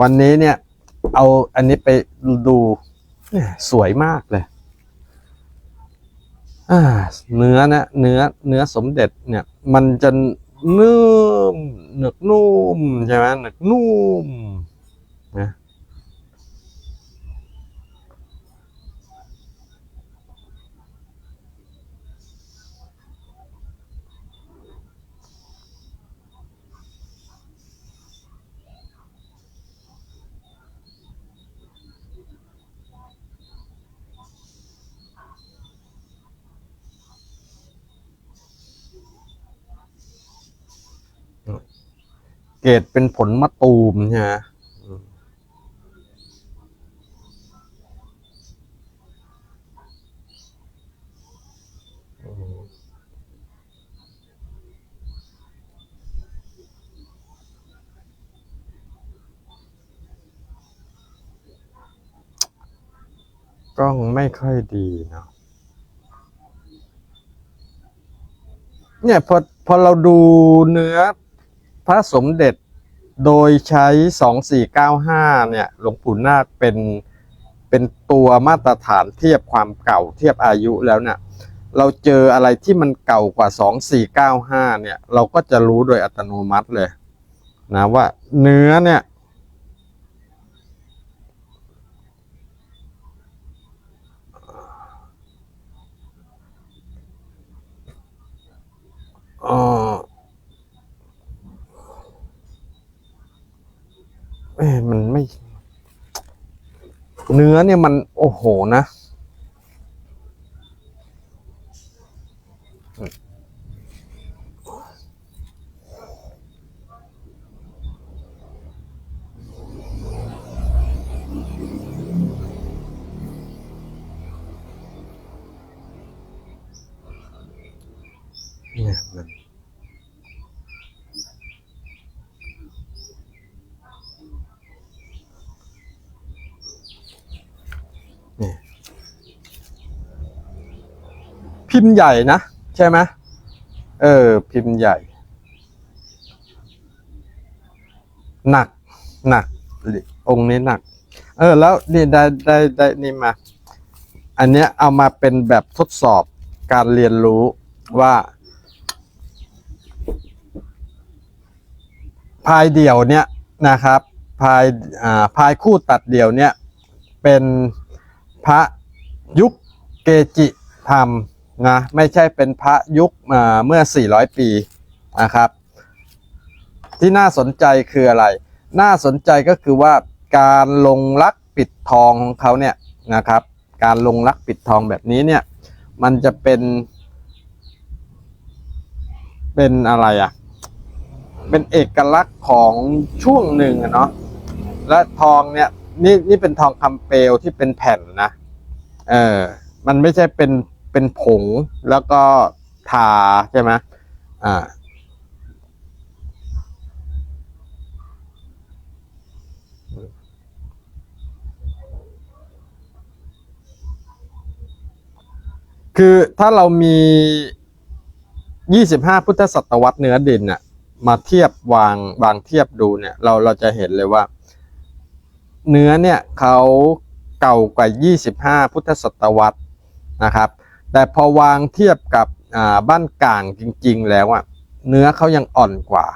วันนี้เนี่ย เอาอันนี้ไปดูสวยมากเลยเนื้อนะเนื้อเนื้อสมเด็จเนี่ย มันจะนุ่มหนึกนุ่มใช่ไหมหนึกนุ่มนะ เกรดเป็นผลมะตูมใช่ไหมอืมอืมกล้องไม่ค่อยดีเนาะเนี่ยพอพอเราดูเนื้อ พระสมเด็จโดยใช้ 2495 เนี่ยหลวงปู่นาคเป็นเป็นตัวมาตรฐานเทียบความเก่าเทียบอายุแล้วเนี่ยเราเจออะไรที่มันเก่ากว่า 2495 เนี่ย เราก็จะรู้โดยอัตโนมัติเลยนะว่าเนื้อเนี่ย เออ เอ้ย มันไม่ เนื้อเนี่ยมันโอ้โหนะเนี่ยมัน พิมพ์ใหญ่นะ ใช่ไหมเออ พิมพ์ใหญ่ หนัก หนัก องค์นี้หนัก เออ แล้วนี่ได้ได้ได้นี่มา อันเนี้ยเอามาเป็นแบบทดสอบการเรียนรู้ว่า พายเดี่ยวเนี่ยนะครับพายอ่าพายคู่ตัดเดี่ยวเนี่ย เป็นพระยุคเกจิธรรม นะไม่ใช่เป็นพระยุคเมื่อ 400 ปีนะครับ ที่น่าสนใจคืออะไร น่าสนใจก็คือว่าการลงลักปิดทองของเขาเนี่ยนะครับ การลงลักปิดทองแบบนี้เนี่ยมันจะเป็นเป็นอะไรอะ เป็นเอกลักษณ์ของช่วงหนึ่งอะเนาะ และทองเนี่ยนี่นี่เป็นทองคำเปลวที่เป็นแผ่นนะ เออ มันไม่ใช่เป็น เป็นผงแล้วก็ทาใช่ไหมอ่าคือถ้าเรามี 25 พุทธศตวรรษเนื้อดินน่ะมาเทียบวางวางเทียบดูเนี่ยเราเราจะเห็นเลยว่า เนื้อเนี่ยเขาเก่ากว่า 25 พุทธศตวรรษนะครับ แต่พอวางเทียบกับบ้านกลางจริง ๆ แล้วอะเนื้อเขายังอ่อนกว่า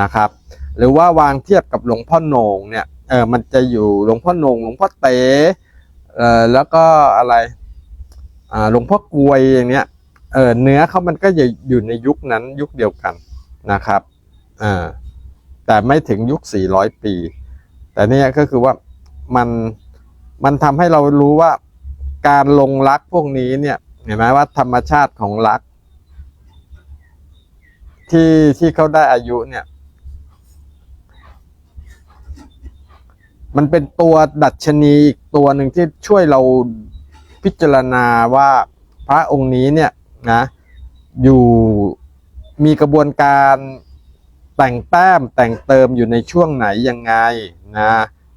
นะครับ หรือว่าวางเทียบกับหลวงพ่อโหนงเนี่ยเออมันจะอยู่หลวงพ่อโหนงหลวงพ่อเต๋เออแล้วก็อะไรอ่าหลวงพ่อกลวยอย่างเนี้ยเออเนื้อเขามันก็จะอยู่ในยุคนั้นยุคเดียวกันนะครับอ่าแต่ไม่ถึงยุค 400 ปี แต่เนี่ยก็คือว่ามันมันทำให้เรารู้ว่าการลงรักพวกนี้เนี่ย เห็นไหมว่าธรรมชาติของรัก ที่ที่เขาได้อายุเนี่ย มันเป็นตัวดัชนีอีกตัวหนึ่งที่ช่วยเราพิจารณาว่าพระองค์นี้เนี่ยนะอยู่มีกระบวนการแต่งแต้มแต่งเติมอยู่ในช่วงไหนยังไงนะ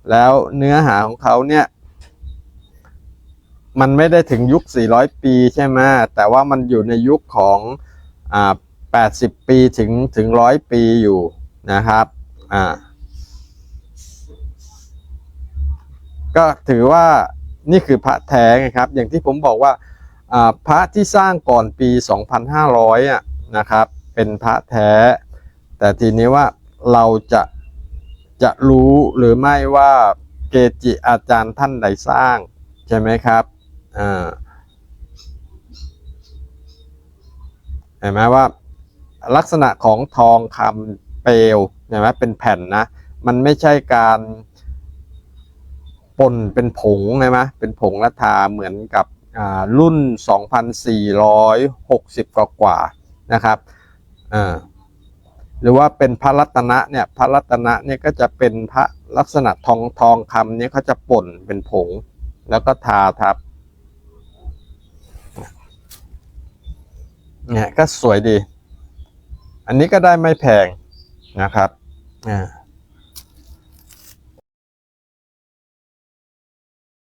แล้วเนื้อหาของเขาเนี่ย มันไม่ได้ถึงยุค 400 ปีใช่ไหมแต่ว่ามันอยู่ในยุคของอ่า80 ปีถึงถึง 100 ปีอยู่นะครับอ่าก็ถือว่านี่คือพระแท้ครับ อย่างที่ผมบอกว่าอ่าพระที่สร้างก่อนปี 2500อะนะครับ เป็นพระแท้ แต่ทีนี้ว่าเราจะจะรู้หรือไม่ว่าเกจิอาจารย์ท่านใดสร้าง ใช่ไหมครับ เห็นไหมว่าลักษณะของทองคำเปลวเห็นไหมเป็นแผ่นนะ มันไม่ใช่การปนเป็นผงใช่ไหมเป็นผงละทาเหมือนกับอ่ารุ่น 2,460 กว่ากว่านะครับหรือว่าเป็นพระรัตนะเนี่ยพระรัตนะเนี่ยก็จะเป็นพระลักษณะทองทองคำเนี่ยเขาจะป่นเป็นผง แล้วก็ทาทับ เนี่ยก็สวยดี อันนี้ก็ได้ไม่แพงนะครับอ่า